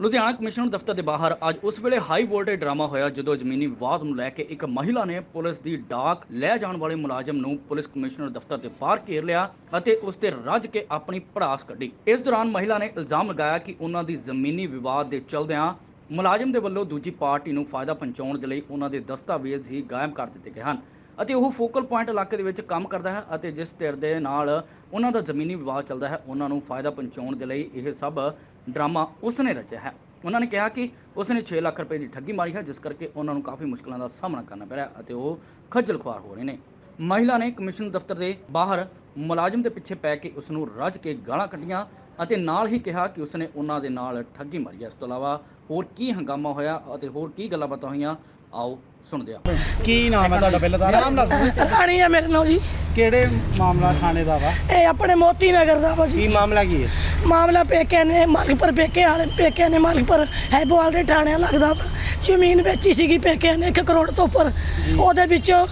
Ludhiana commissioner ਦਫ਼ਤਰ ਦੇ ਬਾਹਰ ਅੱਜ ਉਸ ਵੇਲੇ ਹਾਈ ਵੋਲਟੇਜ ਡਰਾਮਾ ਹੋਇਆ ਜਦੋਂ ਜ਼ਮੀਨੀ ਵਿਵਾਦ ਨੂੰ ਲੈ ਕੇ ਇੱਕ ਮਹਿਲਾ ਨੇ ਪੁਲਿਸ ਦੀ ਡਾਕ ਲੈ ਜਾਣ ਵਾਲੇ ਮੁਲਾਜ਼ਮ ਨੂੰ ਪੁਲਿਸ ਕਮਿਸ਼ਨਰ ਦਫ਼ਤਰ ਦੇ ਬਾਹਰ ਘੇਰ ਲਿਆ ਅਤੇ ਉਸ ਤੇ ਰੱਜ ਕੇ ਆਪਣੀ ਭੜਾਸ ਕੱਢੀ। ਇਸ ਦੌਰਾਨ ਮਹਿਲਾ ਨੇ ਇਲਜ਼ਾਮ ਲਗਾਇਆ ਕਿ ਉਹਨਾਂ ਦੀ ਜ਼ਮੀਨੀ ਵਿਵਾਦ ਦੇ ਚਲਦਿਆਂ ਮੁਲਾਜ਼ਮ ਦੇ ਵੱਲੋਂ ਦੂਜੀ ਪਾਰਟੀ ਨੂੰ ਫਾਇਦਾ ਪਹੁੰਚਾਉਣ ਦੇ ਲਈ ਉਹਨਾਂ ਦੇ ਦਸਤਾਵੇਜ਼ ਹੀ ਗਾਇਬ ਕਰ ਦਿੱਤੇ ਗਏ ਹਨ। ਅਤੇ ਉਹ ਫੋਕਲ ਪੁਆਇੰਟ ਇਲਾਕੇ ਦੇ ਵਿੱਚ ਕੰਮ ਕਰਦਾ ਹੈ ਅਤੇ ਜਿਸ ਧਿਰ ਦੇ ਨਾਲ ਉਹਨਾਂ ਦਾ ਜ਼ਮੀਨੀ ਵਿਵਾਦ ਚੱਲਦਾ ਹੈ, ਉਹਨਾਂ ਨੂੰ ਫਾਇਦਾ ਪਹੁੰਚਾਉਣ ਦੇ ਲਈ ਇਹ ਸਭ ਡਰਾਮਾ ਉਸਨੇ ਰਚਿਆ ਹੈ। ਉਹਨਾਂ ਨੇ ਕਿਹਾ ਕਿ ਉਸਨੇ 6 ਲੱਖ ਰੁਪਏ ਦੀ ਠੱਗੀ ਮਾਰੀ ਹੈ, ਜਿਸ ਕਰਕੇ ਉਹਨਾਂ ਨੂੰ ਕਾਫੀ ਮੁਸ਼ਕਲਾਂ ਦਾ ਸਾਹਮਣਾ ਕਰਨਾ ਪੈ ਰਿਹਾ ਅਤੇ ਉਹ ਖੱਜਲ ਖੁਆਰ ਹੋ ਰਹੇ ਨੇ। ਮਹਿਲਾ ਨੇ ਕਮਿਸ਼ਨ ਦਫ਼ਤਰ ਦੇ ਬਾਹਰ ਮੁਲਾਜ਼ਮ ਦੇ ਪਿੱਛੇ ਪੈ ਕੇ ਉਸ ਨੂੰ ਰੱਜ ਕੇ ਗਾਲਾਂ ਕੱਢੀਆਂ ਅਤੇ ਨਾਲ ਹੀ ਕਿਹਾ ਕਿ ਉਸਨੇ ਉਹਨਾਂ ਦੇ ਨਾਲ ਠੱਗੀ ਮਾਰੀ ਹੈ। ਇਸ ਤੋਂ ਇਲਾਵਾ ਹੋਰ ਕੀ ਹੰਗਾਮਾ ਹੋਇਆ ਅਤੇ ਹੋਰ ਕੀ ਗੱਲਾਂ ਬਾਤਾਂ ਹੋਈਆਂ ਆਓ ਸੁਣਦੇ ਹਾਂ। ਕੀ ਨਾਮ ਹੈ ਤੁਹਾਡਾ ਪਹਿਲਾਂ ਤਾਂ? ਨਾਮ ਨਾਲ ਰਾਣੀ ਹੈ ਮੇਰੇ ਨਾਲ ਜੀ। ਕਿਹੜੇ ਮਾਮਲਾ ਥਾਣੇ ਦਾ ਵਾ? ਇਹ ਆਪਣੇ ਮੋਤੀ ਨਗਰ ਦਾ ਵਾ ਜੀ। ਕੀ ਮਾਮਲਾ ਕੀ ਹੈ? ਮਾਮਲਾ ਪੇਕੇ ਨੇ ਮਾਲਕਪੁਰ ਪੇਕੇ ਵਾਲੇ ਪੇਕੇ ਨੇ ਮਾਲਕਪੁਰ ਹੈਬੋਵਾਲ ਦੇ ਥਾਣੇ ਲੱਗਦਾ ਵਾ। ਜ਼ਮੀਨ ਵੇਚੀ ਸੀਗੀ ਪੇਕੇ ਨੇ 1 ਕਰੋੜ ਤੋਂ ਉੱਪਰ। ਉਹਦੇ ਵਿੱਚੋਂ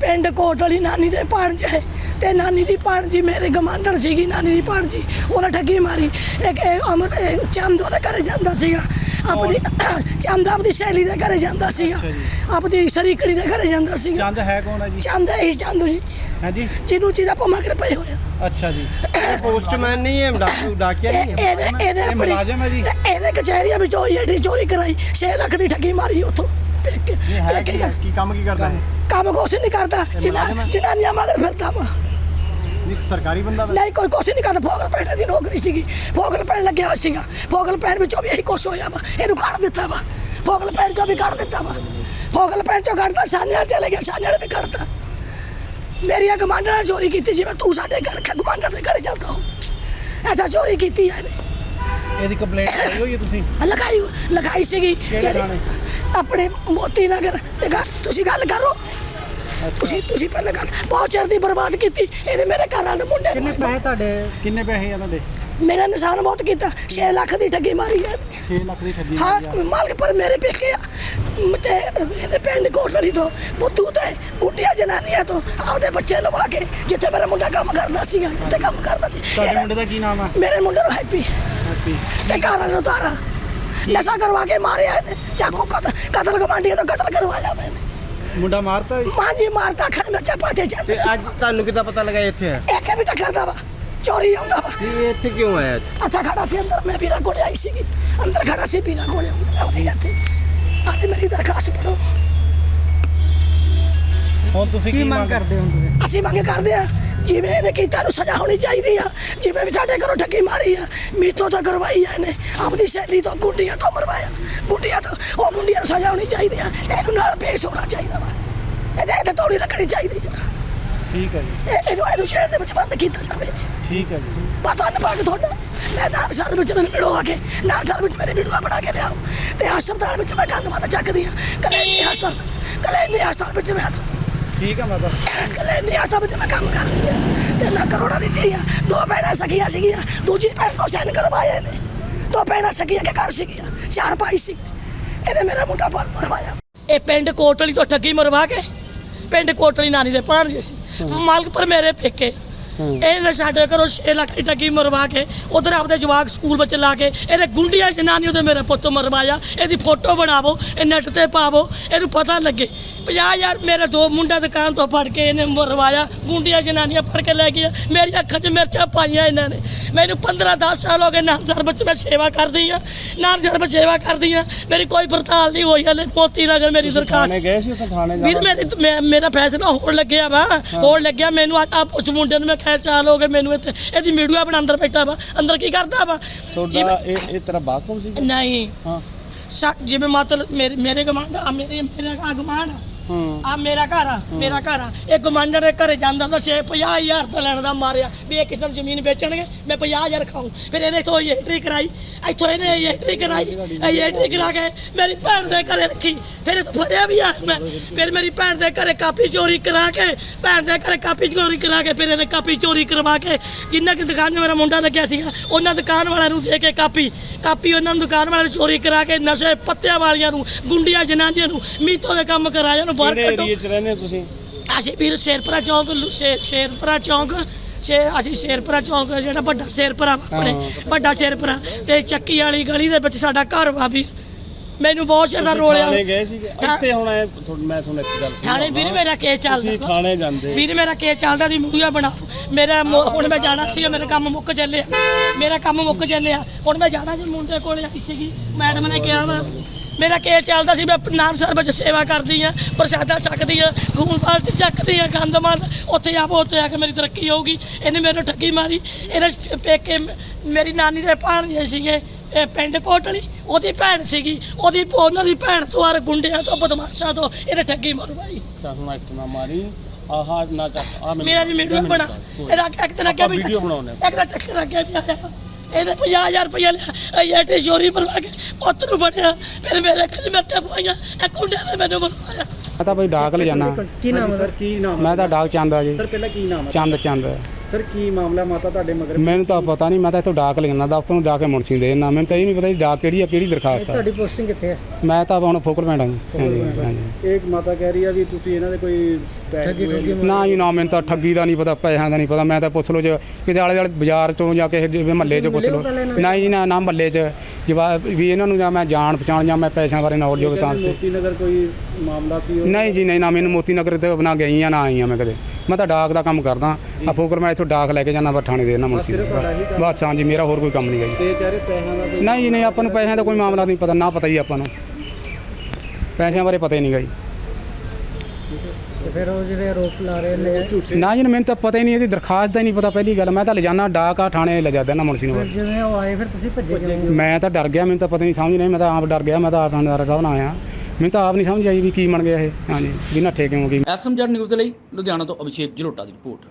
ਪਿੰਡ ਕੋਟ ਵਾਲੀ ਨਾਨੀ ਦੇ ਭਾਣਜੇ ਤੇ ਨਾਨੀ ਦੀ ਭਾਣਜੀ ਮੇਰੇ ਗਮਾਂਡਣ ਸੀਗੀ ਨਾਨੀ ਦੀ ਭਾਣਜੀ ਉਹਨੇ ਠੱਗੀ ਮਾਰੀ। ਇੱਕ ਅਮਰ ਚੰਦ ਉਹਦੇ ਘਰੇ ਜਾਂਦਾ ਸੀਗਾ। ਆਪਣੀ ਚੰਦ ਆਪਣੀ ਸਹੇਲੀ ਦੇ ਘਰੇ ਜਾਂਦਾ ਸੀਗਾ। ਆਪਣੀ ਸਰੀਕੜੀ ਦੇ ਘਰੇ ਜਾਂਦਾ ਸੀਗਾ। ਚੰਦ ਹੈ ਕੌਣ ਹੈ ਜੀ? ਚੰਦ ਹੀ ਚੰਦ ਜੀ। ਹਾਂਜੀ। ਜਿਹਨੂੰ ਜਿਹਦਾ ਪਮਾ ਕਰ ਪਏ ਹੋਇਆ ਅੱਛਾ ਜੀ। ਪੋਸਟਮੈਨ ਨਹੀਂ ਹੈ ਡਾਕੂ ਡਾਕਿਆ ਨਹੀਂ ਹੈ। ਇਹਨੇ ਇਹਨੇ ਆਪਣੀ ਮੁਲਾਜ਼ਮ ਹੈ ਜੀ। ਇਹਨੇ ਕਚਹਿਰੀਆਂ ਵਿੱਚ ਉਹ ਜਿਹੜੀ ਚੋਰੀ ਕਰਾਈ। 6 ਲੱਖ ਦੀ ਠੱਗੀ ਮਾਰੀ ਉੱਥੋਂ। ਪੇਕੇ- ਕੀ ਕੰਮ ਕੀ ਕਰਦਾ ਹੈ ਕੰਮ ਕੁਛ ਨਹੀਂ ਕਰਦਾ। ਜਿਨ੍ਹਾਂ ਮੁਲਾਜ਼ਮ ਹੈ? ਮਗਰ ਫਿਰਦਾ ਵਾ। ਇੱਕ ਸਰਕਾਰੀ ਬੰਦਾ ਵਾ? ਨਹੀਂ ਕੋਈ ਕੁਛ ਨਹੀਂ ਕਰਦਾ। ਫੋਗਲ ਪੈਣ ਦੀ ਨੌਕਰੀ ਸੀਗੀ। ਫੋਗਲ ਪੈਣ ਲੱਗਿਆ ਹੋਇਆ ਸੀਗਾ। ਫੋਗਲ ਪੈਣ ਵਿੱਚੋਂ ਵੀ ਇਹੀ ਕੁਛ ਹੋਇਆ ਵਾ। ਇਹਨੂੰ ਕੱਢ ਦਿੱਤਾ ਵਾ। ਫੋਗਲ ਪੈਣ ਚੋਂ ਵੀ ਕੱਢ ਦਿੱਤਾ ਵਾ। ਫੋਗਲ ਪੈਣ ਚੋਂ ਕੱਢਦਾ ਸਾਨੇ ਨਾਲ ਚਲੇ ਗਿਆ। ਸਾਨੇ ਨਾਲ ਵੀ ਕੱਢਤਾ ਮੇਰੀਆਂ ਕਮਾਂਡਰ ਨੇ ਚੋਰੀ ਕੀਤੀ ਜਿਵੇਂ ਤੂੰ ਸਾਡੇ ਘਰ ਕਮਾਂਡਰ ਦੇ ਘਰੇ ਜਾਂਦਾ ਹੋ। ਐਸਾ ਚੋਰੀ ਕੀਤੀ ਹੈ ਇਹਨੇ। ਇਹਦੀ ਕੰਪਲੇਂਟ ਕਰੀ ਹੋਈ ਹੈ ਤੁਸੀਂ? ਲਗਾਈ ਲਗਾਈ ਸੀਗੀ। ਕਿਹੜੇ ਕਿਹੜੀ- ਥਾਣੇ? ਆਪਣੇ ਮੋਤੀ ਨਗਰ ਤੇ ਗੱਲ ਤੁਸੀਂ ਗੱਲ ਕਰੋ। ਤੁਸੀਂ ਤੁਸੀਂ ਪਹਿਲਾਂ ਗੱਲ ਬਹੁਤ ਚਿਰ ਬਰਬਾਦ ਕੀਤੀ। ਇਹਨੇ ਮੇਰੇ ਘਰ ਵਾਲੇ ਮੁੰਡੇ ਕਿੰਨੇ ਪੈਸੇ ਤੁਹਾਡੇ? ਕਿੰਨੇ ਪੈਸੇ ਆ ਤੁਹਾਡੇ? ਮੇਰਾ ਨਿਸ਼ਾਨ ਬਹੁਤ ਕੀਤਾ। 6 ਲੱਖ ਦੀ ਠੱਗੀ ਮਾਰੀ ਹੈ 6 ਲੱਖ ਦੀ ਠੱਗੀ ਹਾਂ ਮਾਲਕ ਪਰ ਮੇਰੇ ਪੇਕੇ ਆ। ਤੇ ਇਹਦੇ ਪਿੰਡ ਕੋਟਲੀ ਤੋਂ। ਬੁੱਧੂ ਤੇ ਗੁੰਡਿਆ ਜਨਾਨੀਆਂ ਤੋਂ ਆਪਦੇ ਬੱਚੇ ਲਵਾ ਕੇ ਜਿੱਥੇ ਮੇਰਾ ਮੁੰਡਾ ਕੰਮ ਕਰਦਾ ਸੀਗਾ ਜਿੱਥੇ ਕੰਮ ਕਰਦਾ ਸੀ। ਤੁਹਾਡੇ ਮੁੰਡੇ ਦਾ ਕੀ ਨਾਮ ਆ? ਮੇਰੇ ਮੁੰਡੇ ਨੂੰ ਹੈਪੀ। ਹੈਪੀ। ਤੇ ਘਰ ਵਾਲੇ ਨੂੰ ਤਾਰਾ। ਨਸ਼ਾ ਕਰਵਾ ਕੇ ਮਾਰਿਆ ਇਹਨੇ। ਚਾਕੂ ਕਤਲ ਕਤਲ ਕਮਾਂਡੀਆਂ ਤੋਂ ਕਤਲ ਕਰਵਾਇਆ ਮੈਂ ਮੁੰਡਾ ਮਾਰਤਾ ਜੀ? ਮਾਂ ਜੀ ਮਾਰਤਾ ਖਾਣ ਵਿੱਚ ਪਾਤੇ ਜਾਂਦੇ ਤੇ ਅੱਜ ਤੁਹਾਨੂੰ ਕਿੱਦਾਂ ਪਤਾ ਲੱਗਾ ਇੱਥੇ ਹੈ ਇਹ ਕਿ ਵੀ ਟੱਕਰਦਾ ਵਾ ਚੋਰੀ ਆਉਂਦਾ ਵਾ। ਇਹ ਇੱਥੇ ਕਿਉਂ ਆਇਆ ਅੱਜ ਅੱਛਾ ਖੜਾ ਸੀ ਅੰਦਰ ਮੈਂ ਵੀਰਾ ਕੋਲੇ ਆਈ ਸੀਗੀ। ਅੰਦਰ ਖੜਾ ਸੀ ਵੀਰਾ ਕੋਲੇ ਆਉਂਦੀ ਇੱਥੇ। ਆਦੇ ਮੇਰੀ ਦਰਖਾਸਤ ਪੜੋ ਹੁਣ ਤੁਸੀਂ ਕੀ ਮੰਗ ਕਰਦੇ ਹੋ ਤੁਸੀਂ? ਅਸੀਂ ਮੰਗ ਕਰਦੇ ਆ ਜਿਵੇਂ ਇਹਨੇ ਕੀਤਾ ਨੂੰ ਸਜ਼ਾ ਹੋਣੀ ਚਾਹੀਦੀ ਆ। ਜਿਵੇਂ ਵੀ ਸਾਡੇ ਘਰੋਂ ਠੱਗੀ ਮਾਰੀ ਆ ਮੀਤੋਂ ਤਾਂ ਕਰਵਾਈ ਆ ਇਹਨੇ ਆਪਣੀ ਸਹੇਲੀ ਤੋਂ ਗੁੰਡੀਆਂ ਤੋਂ ਮਰਵਾਇਆ। ਗੁੰਡੀਆਂ ਤੋਂ ਉਹ ਗੁੰਡੀਆਂ ਨੂੰ ਸਜ਼ਾ ਹੋਣੀ ਚਾਹੀਦੀ ਆ। ਇਹਨੂੰ ਨਾਲ ਪੇਸ਼ ਹੋਣਾ ਚਾਹੀਦਾ। ਤੋੜੀ ਲੱਗਣੀ ਚਾਹੀਦੀ ਆ। ਠੀਕ ਹੈ ਜੀ। ਇਹ- ਇਹਨੂੰ ਇਹਨੂੰ ਸ਼ਹਿਰ ਦੇ ਵਿੱਚ ਬੰਦ ਕੀਤਾ ਜਾਵੇ। ਠੀਕ ਹੈ ਜੀ। ਪਤਾ ਨਾ ਪਾਕ ਤੁਹਾਡਾ ਮੈਂ ਨਾਰਸਰ ਵਿੱਚ ਮੈਨੂੰ ਮਿਲੋ ਆ ਕੇ ਨਾਰਸਰ ਵਿੱਚ ਮੇਰੇ ਵੀਡੀਓ ਬਣਾ ਕੇ ਲਿਆਓ। ਤੇ ਹਸਪਤਾਲ ਵਿੱਚ ਮੈਂ ਗੰਦ ਮਾਤਾ ਚੱਕਦੀ ਆ। ਕਲੇਨੀ ਹਸਪਤਾਲ ਵਿੱਚ ਕਲੇਨੀ ਹਸਪਤਾਲ ਵਿੱਚ ਮੈਂ ਠੀਕ ਹੈ ਮਾਤਾ। ਕਲੇਨੀ ਹਸਪਤਾਲ ਵਿੱਚ ਮੈਂ ਕੰਮ ਕਰਦੀ ਆ। ਤੇ ਮੈਂ ਕਰੋੜਾਂ ਦੀ ਧੀ ਆ। ਦੋ ਭੈਣਾਂ ਸਕੀਆਂ ਸੀਗੀਆਂ। ਦੂਜੀ ਭੈਣ ਤੋਂ ਸੈਨ ਕਰਵਾਏ ਨੇ ਦੋ ਭੈਣਾਂ ਸਕੀਆਂ ਕੇ ਘਰ ਸੀਗੀਆਂ। ਚਾਰ ਭਾਈ ਸੀ ਇਹਨੇ ਮੇਰਾ ਮੁੰਡਾ ਪਰ ਮਰਵਾਇਆ। ਇਹ ਪਿੰਡ ਕੋਟਲੀ ਤੋਂ ਠੱਗੀ ਮਰਵਾ ਕੇ ਪਿੰਡ ਕੋਟਲੀ ਨਾਨੀ ਦੇ ਭਾਣਜੇ ਸੀ। ਮਾਲਕਪੁਰ ਮੇਰੇ ਪੇਕੇ। ਇਹਨੇ ਸਾਡੇ ਘਰੋਂ 6 ਲੱਖ ਦੀ ਠੱਗੀ ਮਰਵਾ ਕੇ ਉਧਰ ਆਪਦੇ ਜਵਾਕ ਸਕੂਲ ਵਿੱਚ ਲਾ ਕੇ ਇਹਨੇ ਗੁੰਡੀਆਂ ਜਨਾਨੀ ਉਹਦੇ ਮੇਰੇ ਪੁੱਤ ਮਰਵਾਇਆ ਇਹਦੀ ਫੋਟੋ ਬਣਾਵੋ ਇਹ ਨੈਟ ਤੇ ਪਾਵੋ ਇਹਨੂੰ ਪਤਾ ਲੱਗੇ। 50000 ਮੇਰੇ ਦੋ ਮੁੰਡਾ ਦੁਕਾਨ ਤੋਂ ਫੜ ਕੇ ਇਹਨੇ ਮਰਵਾਇਆ ਗੁੰਡੀਆਂ ਜਨਾਨੀਆਂ ਫੜ ਕੇ ਲੈ ਗਈਆਂ। ਮੇਰੀ ਅੱਖਾਂ 'ਚ ਮਿਰਚਾਂ ਪਾਈਆਂ ਇਹਨਾਂ ਨੇ। ਮੈਨੂੰ 15 10 ਸਾਲ ਹੋ ਗਏ ਨਾਨਸਰ ਵਿੱਚ ਮੈਂ ਸੇਵਾ ਕਰਦੀ ਆ ਨਾਨਸਰ ਵਿੱਚ ਸੇਵਾ ਕਰਦੀ ਆ ਮੇਰੀ ਕੋਈ ਪੜਤਾਲ ਨਹੀਂ ਹੋਈ ਹਲੇ। ਮੋਤੀ ਨਗਰ ਮੇਰੀ ਥਾਣੇ ਦਰਖਾਸਤ ਗਏ ਸੀ ਉੱਥੇ? ਥਾਣੇ ਵੀਰ ਮੇਰੀ ਮੈਂ- ਮੇਰਾ ਫੈਸਲਾ ਹੋਣ ਲੱਗਿਆ ਵਾ। ਹੋਣ ਲੱਗਿਆ। ਮੈਨੂੰ ਆ ਆ ਉਸ ਮੁੰਡੇ ਨੂੰ ਮੈਂ ਖੈਰ ਚਾਲ ਹੋ ਗਏ ਮੈਨੂੰ ਇੱਥੇ। ਇਹਦੀ ਮੀਡੀਆ ਬਣਾ ਅੰਦਰ ਬੈਠਾ ਵਾ। ਅੰਦਰ ਕੀ ਕਰਦਾ ਵਾ? ਤੁਹਾਡਾ ਇਹ ਇਹ ਤੇਰਾ ਬਾਥਰੂਮ ਸੀ? ਨਹੀਂ। ਹਾਂ। ਸਾ- ਜਿਵੇਂ ਮਤਲਬ ਮੇਰੇ ਮੇਰੇ ਗਮਾਂਡ ਆ ਮੇਰੇ ਮੇਰਾ ਆ ਗਮਾਂਡ ਹਾਂ ਆ ਮੇਰਾ ਘਰ ਆ ਮੇਰਾ ਘਰ ਆ। ਇਹ ਗਮਾਂਡਰ ਦੇ ਘਰੇ ਜਾਂਦਾ ਤਾਂ 6 50000 ਦਾ ਲੈਣ ਦਾ ਮਾਰਿਆ। ਵੀ ਇਹ ਕਿਸੇ ਨੂੰ ਜ਼ਮੀਨ ਵੇਚਣਗੇ ਮੈਂ 50000 ਖਾਊਂ। ਫਿਰ ਇਹਨੇ ਤੋਂ ਐਂਟਰੀ ਕਰਾਈ। ਇੱਥੋਂ ਇਹਨੇ ਐਂਟਰੀ ਕਰਾਈ। ਇਹ ਐਂਟਰੀ ਕਰਾ ਕੇ ਮੇਰੀ ਭੈਣ ਦੇ ਘਰੇ ਰੱਖੀ। ਫਿਰ ਇਹ ਫੜਿਆ ਵੀ ਆ ਮੈਂ। ਫਿਰ ਮੇਰੀ ਭੈਣ ਦੇ ਘਰੇ ਕਾਪੀ ਚੋਰੀ ਕਰਾ ਕੇ ਭੈਣ ਦੇ ਘਰੇ ਕਾਪੀ ਚੋਰੀ ਕਰਾ ਕੇ ਫਿਰ ਇਹਨੇ ਕਾਪੀ ਚੋਰੀ ਕਰਵਾ ਕੇ ਜਿੰਨਾ ਕਿ ਦੁਕਾਨ 'ਚ ਮੇਰਾ ਮੁੰਡਾ ਲੱਗਿਆ ਸੀਗਾ ਉਹਨਾਂ ਦੁਕਾਨ ਵਾਲਿਆਂ ਨੂੰ ਦੇ ਕੇ ਕਾਪੀ। ਕਾਪੀ ਉਹਨਾਂ ਨੂੰ ਦੁਕਾਨ ਵਾਲਿਆਂ ਨੂੰ ਚੋਰੀ ਕਰਾ ਕੇ ਨਸ਼ੇ ਪੱਤਿਆਂ ਵਾਲੀਆਂ ਨੂੰ ਗੁੰਡੀਆਂ ਜਨਾਨੀਆਂ ਨੂੰ ਮੀਤੋਂ ਦੇ ਕੰਮ ਕਰਾਇਆ ਬਾਹਰ ਕਿਹੜੇ ਕੱਢੋ। ਏਰੀਏ 'ਚ ਰਹਿੰਦੇ ਹੋ ਤੁਸੀਂ? ਅਸੀਂ ਵੀਰ ਸ਼ੇਰਪੁਰਾ ਚੌਂਕ ਲੁ- ਸ਼ੇ- ਸ਼ੇਰਪੁਰਾ ਚੌਂਕ ਛੇ ਅਸੀਂ ਸ਼ੇਰਪੁਰਾ ਚੌਂਕ ਜਿਹੜਾ ਵੱਡਾ ਸ਼ੇਰਪੁਰਾ ਆਪਣੇ ਵੱਡਾ ਸ਼ੇਰਪੁਰਾ ਤੇ ਚੱਕੀ ਵਾਲੀ ਗਲੀ ਦੇ ਵਿੱਚ ਸਾਡਾ ਘਰ ਵਾ ਵੀ ਮੈਨੂੰ ਬਹੁਤ ਜ਼ਿਆਦਾ ਰੋਲਿਆ। ਥਾਣੇ ਗਏ ਸੀਗੇ? ਇੱਥੇ ਹੁਣ ਤੁਹਾਨੂੰ- ਮੈਂ ਤੁਹਾਨੂੰ ਇੱਕ ਗੱਲ ਥਾਣੇ ਵੀਰ ਮੇਰਾ ਕੇਸ ਤੁਸੀਂ ਚੱਲਦਾ ਥਾਣੇ ਜਾਂਦੇ। ਵੀਰ ਮੇਰਾ ਕੇਸ ਚੱਲਦਾ ਦੀ ਮੂੜੀਆਂ ਬਣਾਓ। ਮੇਰਾ ਮੁ- ਹੁਣ ਮੈਂ ਜਾਣਾ ਸੀ ਮੇਰਾ ਕੰਮ ਮੁੱਕ ਚੱਲਿਆ। ਮੇਰਾ ਕੰਮ ਮੁੱਕ ਚੱਲਿਆ। ਹੁਣ ਮੈਂ ਜਾਣਾ ਜੀ ਮੁੰਡੇ ਕੋਲੇ ਸੀਗੀ। ਮੈਡਮ ਨੇ ਕਿਹਾ ਵਾ ਮੇਰਾ ਕੇਸ ਚੱਲਦਾ ਸੀ ਮੈਂ ਨਾਮ ਸਰ ਵਿੱਚ ਸੇਵਾ ਕਰਦੀ ਆ ਪ੍ਰਸ਼ਾਦਾ ਚੱਕਦੀ ਆ ਖੂਨ ਪਾਲਟੀ ਚੱਕਦੀ ਆ ਗੰਦ ਮੰਦ ਉੱਥੇ ਆਪ ਉੱਥੇ ਆ ਕੇ ਮੇਰੀ ਤਰੱਕੀ ਹੋਊਗੀ। ਇਹਨੇ ਮੈਨੂੰ ਠੱਗੀ ਮਾਰੀ। ਇਹਨੇ ਪੇਕੇ ਮੇਰੀ ਨਾਨੀ ਦੇ ਭਾਣਜੇ ਸੀਗੇ ਇਹ ਪਿੰਡ ਕੋਟਲੀ ਉਹਦੀ ਭੈਣ ਸੀਗੀ ਉਹਦੀ ਉਹਨਾਂ ਦੀ ਭੈਣ ਤੋਂ ਆਰ ਗੁੰਡਿਆਂ ਤੋਂ ਬਦਮਾਸ਼ਾਂ ਤੋਂ ਇਹਨੇ ਠੱਗੀ ਮਰਵਾਈ। ਤਾਂ ਹੁਣ ਇੱਕ ਨਾ ਮਾਰੀ ਆਹ ਨਾ ਚੱਕ ਆ ਮੇਰਾ ਜੀ ਵੀਡੀਓ ਬਣਾ। ਇਹਦਾ ਇੱਕ ਦਿਨ ਅੱਗੇ ਵੀ ਵੀਡੀਓ ਬਣਾਉਣੇ ਇੱਕ ਟੱਕਰ ਅੱਗੇ ਵੀ ਆਇਆ। ਇਹਨੇ 50000 ਰੁਪਇਆ ਲਿਆ। ਇਹ ਐਟੀ ਚੋਰੀ ਮਰਵਾ ਕੇ ਪੁੱਤ ਨੂੰ ਬਣਿਆ ਫਿਰ ਮੇਰੇ ਅੱਖਾਂ 'ਚ ਮਿਰਚਾਂ ਪਵਾਈਆਂ ਇਹ ਕੁੰਡਿਆਂ ਨੇ ਮੈਨੂੰ ਮਰਵਾਇਆ। ਮੈਂ ਤਾਂ ਬਈ ਡਾਕ ਲੈ ਜਾਣਾ ਕੀ ਨਾਮ ਸਰ? ਕੀ ਨਾਮ ਮੈਂ ਤਾਂ ਡਾਕ ਚੰਦ ਆ ਜੀ। ਸਰ ਪਹਿਲਾਂ ਕੀ ਨਾਮ ਹੈ? ਚੰਦ ਚੰਦ। ਸਰ ਕੀ ਮਾਮਲਾ ਮਾਤਾ ਤੁਹਾਡੇ ਮਗਰ ਮੈਨੂੰ ਤਾਂ ਪਤਾ ਨਹੀਂ ਮੈਂ ਤਾਂ ਇੱਥੋਂ ਡਾਕ ਲੈ ਜਾਣਾ ਦਫ਼ਤਰ ਨੂੰ ਜਾ ਕੇ ਮੁਨਸੀ ਦੇ ਨਾ ਮੈਨੂੰ ਤਾਂ ਇਹ ਨਹੀਂ ਪਤਾ ਜੀ ਡਾਕ ਕਿਹੜੀ ਆ ਕਿਹੜੀ ਦਰਖਾਸਤ ਆ। ਪੋਸਟਿੰਗ ਕਿੱਥੇ ਹੈ ਮੈਂ ਤਾਂ ਹੁਣ ਫੋਕਲ ਪੈਂਡਾ ਜੀ। ਹਾਂਜੀ ਹਾਂਜੀ। ਇੱਕ ਮਾਤਾ ਕਹਿ ਰਹੀ ਆ ਵੀ ਤੁਸੀਂ ਇਹਨਾਂ ਦੇ ਕੋਈ ਠੱਗੀ ਠੱਗੀ ਨਾ। ਜੀ ਨਾ ਮੈਨੂੰ ਤਾਂ ਠੱਗੀ ਦਾ ਨਹੀਂ ਪਤਾ ਪੈਸਿਆਂ ਦਾ ਨਹੀਂ ਪਤਾ। ਮੈਂ ਤਾਂ ਪੁੱਛ ਲਓ ਜੇ ਕਿਤੇ ਆਲੇ ਦੁਆਲੇ ਬਾਜ਼ਾਰ ਚੋਂ ਜਾ ਕੇ ਜਿਵੇਂ ਮਹੱਲੇ 'ਚੋਂ ਪੁੱਛ ਲਓ। ਨਹੀਂ ਜੀ ਨਾ ਨਾ ਮਹੱਲੇ 'ਚ। ਜਵਾਬ ਵੀ ਇਹਨਾਂ ਨੂੰ ਜਾਂ ਮੈਂ ਜਾਣ ਪਛਾਣ ਜਾਂ ਮੈਂ ਪੈਸਿਆਂ ਬਾਰੇ ਨੌਲੇਜ ਹੋਵੇ ਤਾਂ ਸੇ। ਮੋਤੀ ਨਗਰ ਕੋਈ ਮਾਮਲਾ ਸੀ ਨਹੀਂ ਜੀ ਨਹੀਂ ਨਾ ਮੈਨੂੰ ਮੋਤੀ ਨਗਰ ਤੇ ਬਣਾ ਗਈ ਆ ਨਾ ਆਈ ਆ ਮੈਂ ਕਦੇ। ਮੈਂ ਤਾਂ ਡਾਕ ਦਾ ਕੰਮ ਕਰਦਾ। ਆ ਫੋਕਰ ਮੈਂ ਇੱਥੋਂ ਡਾਕ ਲੈ ਕੇ ਜਾਣਾ ਬਠਾਣੇ ਦੇ ਨਾ ਮੁਨਸੀ। ਬਸ ਹਾਂ ਜੀ ਮੇਰਾ ਹੋਰ ਕੋਈ ਕੰਮ ਨਹੀਂ ਗਾ ਜੀ। ਤੇ ਪੈਸਿਆਂ ਦਾ ਨਹੀਂ ਨਹੀਂ ਆਪਾਂ ਨੂੰ ਪੈਸਿਆਂ ਦਾ ਕੋਈ ਮਾਮਲਾ ਨਹੀਂ ਪਤਾ ਨਾ ਪਤਾ ਹੀ ਆਪਾਂ ਨੂੰ। ਪੈਸਿਆਂ ਬਾਰੇ ਪਤਾ ਹੀ ਨਹੀਂਗਾ ਜੀ। ਫਿਰ ਉਹ ਜਿਹੜੇ ਆਰੋਪ ਲਾ ਰਹੇ ਨੇ ਝੂਠੇ ਨਾ ਜੀ ਮੈਨੂੰ ਤਾਂ ਪਤਾ ਹੀ ਨਹੀਂ ਇਹਦੀ ਦਰਖਾਸਤ ਦਾ ਹੀ ਨਹੀਂ ਪਤਾ। ਪਹਿਲੀ ਗੱਲ ਮੈਂ ਤਾਂ ਲਿਜਾਣਾ ਡਾਕ ਆ ਥਾਣੇ ਲਿਜਾ ਦੇਣਾ ਮੁਨਸੀ ਨੂੰ ਬਸ। ਜਿਵੇਂ ਉਹ ਆਏ ਫਿਰ ਤੁਸੀਂ ਭੱਜੇ ਕਿਉਂ ਮੈਂ ਤਾਂ ਡਰ ਗਿਆ ਮੈਨੂੰ ਤਾਂ ਪਤਾ ਨਹੀਂ ਸਮਝ ਨਹੀਂ ਮੈਂ ਤਾਂ ਆਪ ਡਰ ਗਿਆ ਮੈਂ ਤਾਂ ਆਪ ਥਾਣੇਦਾਰ ਸਾਹਿਬ ਨਾਲ ਆਇਆ। ਮੈਨੂੰ ਤਾਂ ਆਪ ਨਹੀਂ ਸਮਝ ਆਈ ਵੀ ਕੀ ਬਣ ਗਿਆ ਇਹ। ਹਾਂਜੀ ਵੀ ਨੱਠੇ ਕਿਉਂ ਕੀ ਐਸਐਮਜੈਡ ਨਿਊਜ਼ ਦੇ ਲਈ ਲੁਧਿਆਣਾ ਤੋਂ ਅਭਿਸ਼ੇਕ ਜਲੋਟਾ ਦੀ ਰਿਪੋਰਟ।